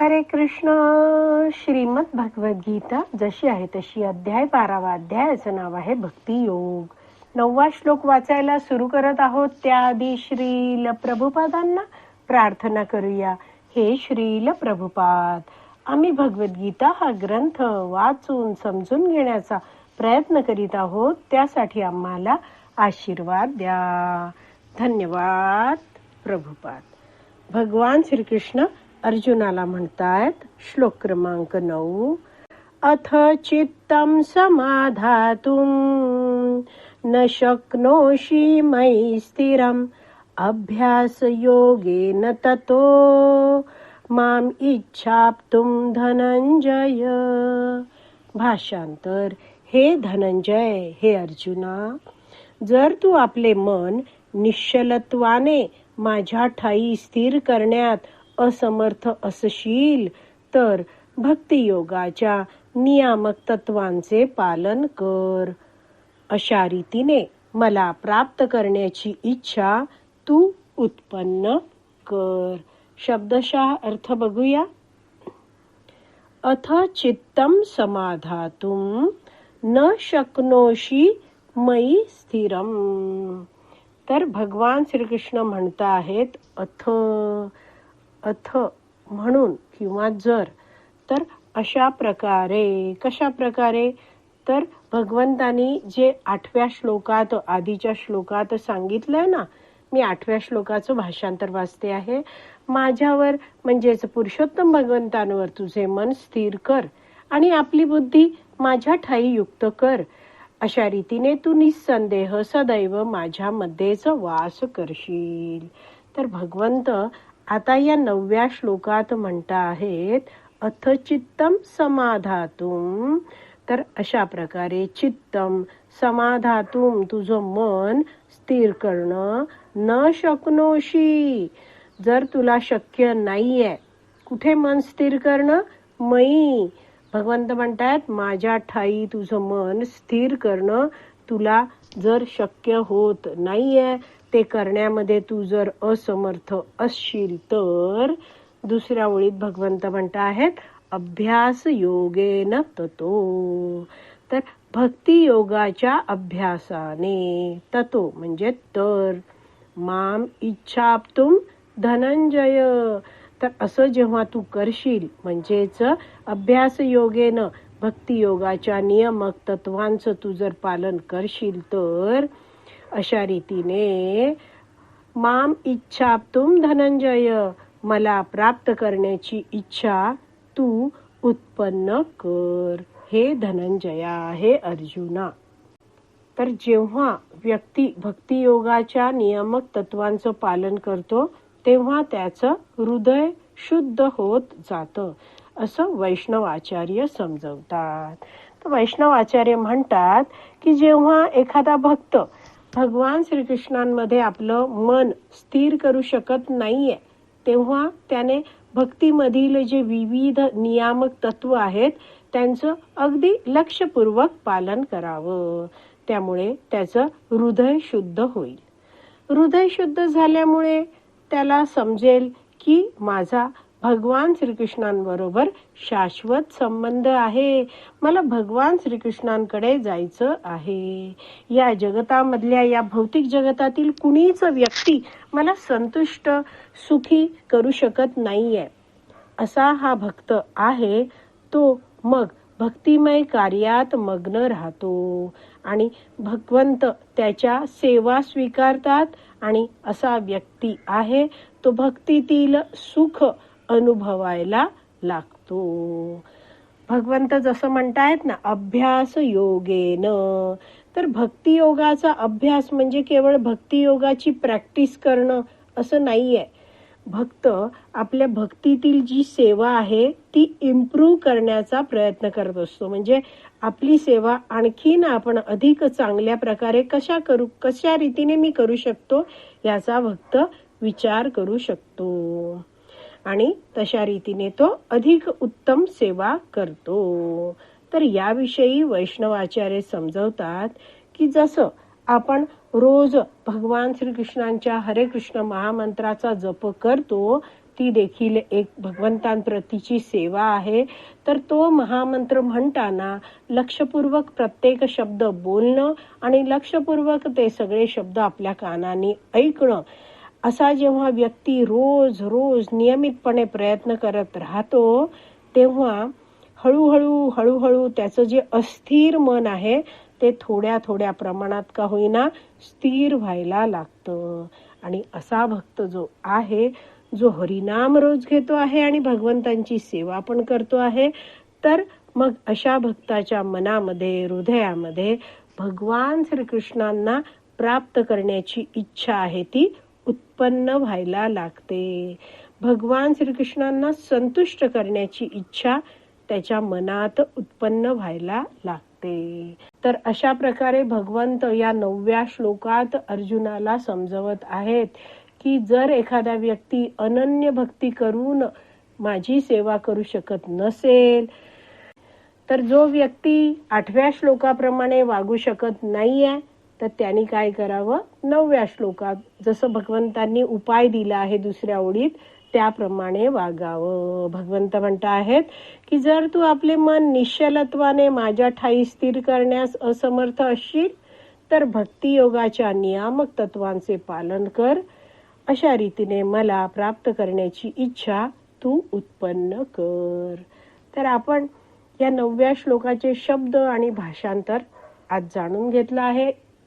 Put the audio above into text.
हरे कृष्ण. श्रीमद भगवद्गीता जशी आहे तशी अध्याय बारावा अध्यायाचं नाव आहे भक्ती योग नववा श्लोक वाचायला सुरू करत आहोत. त्याआधी श्रील प्रभुपादांना प्रार्थना करूया. हे श्रील प्रभुपाद आम्ही भगवद्गीता हा ग्रंथ वाचून समजून घेण्याचा प्रयत्न करीत आहोत. त्यासाठी आम्हाला आशीर्वाद द्या. धन्यवाद प्रभुपाद. भगवान श्रीकृष्ण अर्जुनाला म्हणतायत श्लोक क्रमांक नऊ अथ चित्तम समाधातुम न शक्नोषि मयि स्थिरम अभ्यास योगेन ततो माम इच्छाप्तुम धनंजय भाषांतर हे धनंजय हे अर्जुना जर तू आपले मन निश्चलत्वाने माझ्या ठाई स्थिर करण्यात असमर्थ असशील तर भक्तियोगाच्या नियामक तत्वांचे पालन कर. अशा रीतीने मला प्राप्त करण्याची इच्छा तू उत्पन्न कर. शब्दशः अर्थ बघूया. अथ चित्तम समाधातुम न शक्नोशी मयी स्थिरम. तर भगवान श्रीकृष्ण म्हणता आहेत अथ अथ म्हणून किंवा जर तर अशा प्रकारे कशा प्रकारे? तर भगवंतानी जे आठव्या श्लोकात आधीच्या श्लोकात सांगितलंय ना मी आठव्या श्लोकाचं भाषांतर वाचते आहे. माझ्यावर म्हणजेच पुरुषोत्तम भगवंतांवर तुझे मन स्थिर कर आणि आपली बुद्धी माझ्या ठाई युक्त कर. अशा रीतीने तू निसंदेह सदैव माझ्यामध्येच वास करशील. तर भगवंत आता या नवव्या श्लोकात म्हणता आहेत अथ चित्तम समाधातुम तर अशा प्रकारे चित्तम समाधातुम तुझं मन स्थिर करणं न शकनोशी. जर तुला शक्य नाहीये कुठे मन स्थिर करणं? मयी. भगवंत म्हणतात माझ्या ठाई तुझं मन स्थिर करणं तुला जर शक्य होत नाहीये ते करण्यामध्ये तू जर असमर्थ असशील तर दुसऱ्या ओळीत भगवंत म्हणता आहेत अभ्यास योगेन ततो. तर भक्ती योगाच्या अभ्यासाने ततो म्हणजे तर. माम इच्छाप्तुम धनंजय. तर असं जेव्हा तू करशील म्हणजेच अभ्यास योगेनं भक्ती योगाच्या नियमक तत्वांचं तू जर पालन करशील तर अशा रीतीने माम इच्छा तुम धनंजय मला प्राप्त करण्याची इच्छा तू उत्पन्न कर. हे धनंजया हे अर्जुना. तर जेव्हा व्यक्ती भक्तियोगाच्या नियामक तत्वांचं पालन करतो तेव्हा त्याचं हृदय शुद्ध होत जातं असं वैष्णव आचार्य समजवतात. तर वैष्णव आचार्य म्हणतात की जेव्हा एखादा भक्त भगवान श्रीकृष्णांमध्ये आपलं मन स्थिर करू शकत नाहीये. तेव्हा त्याने भक्तीमधील जे विविध नियामक तत्व आहेत त्यांचं अगदी लक्षपूर्वक पालन करावं. त्यामुळे त्याचं हृदय शुद्ध होईल. हृदय शुद्ध झाल्यामुळे त्याला समजेल की माझा भगवान श्रीकृष्णांबरोबर शाश्वत संबंध आहे. मला भगवान श्रीकृष्णांकडे जायचं आहे. या जगतामधल्या या भौतिक जगतातील कुणीच व्यक्ती मला संतुष्ट सुखी करू शकत नाहीये. असा हा भक्त आहे तो मग भक्तिमय कार्यात मग्न राहतो. आणि भगवंत त्याच्या सेवा स्वीकारतात आणि असा व्यक्ती आहे तो भक्तीतील सुख अनुभवायला लागतो. भगवंत जसं म्हणतायत ना अभ्यास योगेन. तर भक्तियोगाचा अभ्यास म्हणजे केवळ भक्तियोगाची प्रॅक्टिस करणं असं नाहीये. भक्त आपल्या भक्तीतील जी सेवा आहे ती इम्प्रूव्ह करण्याचा प्रयत्न करत असतो. म्हणजे आपली सेवा आणखीन आपण अधिक चांगल्या प्रकारे कशा करू कशा रीतीने मी करू शकतो याचा भक्त विचार करू शकतो. आणि तशा रीतीने तो अधिक उत्तम सेवा करतो. तर याविषयी वैष्णवाचार्य समजवतात की जसं आपण रोज भगवान श्रीकृष्णांच्या हरे कृष्ण महामंत्राचा जप करतो ती देखील एक भगवंतांप्रतीची सेवा आहे. तर तो महामंत्र म्हणताना लक्षपूर्वक प्रत्येक शब्द बोलणं आणि लक्षपूर्वक ते सगळे शब्द आपल्या कानाने ऐकणं असा जेव्हा व्यक्ती रोज रोज नियमितपणे प्रयत्न करत राहतो तेव्हा हळूहळू हळूहळू त्याचं जे अस्थिर मन आहे ते थोड्या थोड्या प्रमाणात का होईना स्थिर व्हायला लागतं. आणि असा भक्त जो आहे जो हरिनाम रोज घेतो आहे आणि भगवंतांची सेवा पण करतो आहे तर मग अशा भक्ताच्या मनामध्ये हृदयामध्ये भगवान श्रीकृष्णांना प्राप्त करण्याची इच्छा आहे ती उत्पन्न व्हायला लागते. भगवान श्रीकृष्णांना संतुष्ट करण्याची इच्छा त्याच्या मनात उत्पन्न व्हायला लागते. तर अशा प्रकारे भगवंत या नवव्या श्लोकात अर्जुनाला समजवत आहेत की जर एखादा व्यक्ती अनन्य भक्ती करून माझी सेवा करू शकत नसेल तर जो व्यक्ती आठव्या श्लोकाप्रमाणे वागू शकत नाहीये तर त्यांनी काय करावं? नवव्या श्लोकात जसं भगवंतांनी उपाय दिला आहे दुसऱ्या ओळीत त्याप्रमाणे वागावं. भगवंत म्हणता आहेत की जर तू आपले मन निश्चलत्वाने माझ्या ठाई स्थिर करण्यास असमर्थ असशील तर भक्तियोगाच्या नियामक तत्वांचे पालन कर. अशा रीतीने मला प्राप्त करण्याची इच्छा तू उत्पन्न कर. तर आपण या नवव्या श्लोकाचे शब्द आणि भाषांतर आज जाणून घेतलं आहे.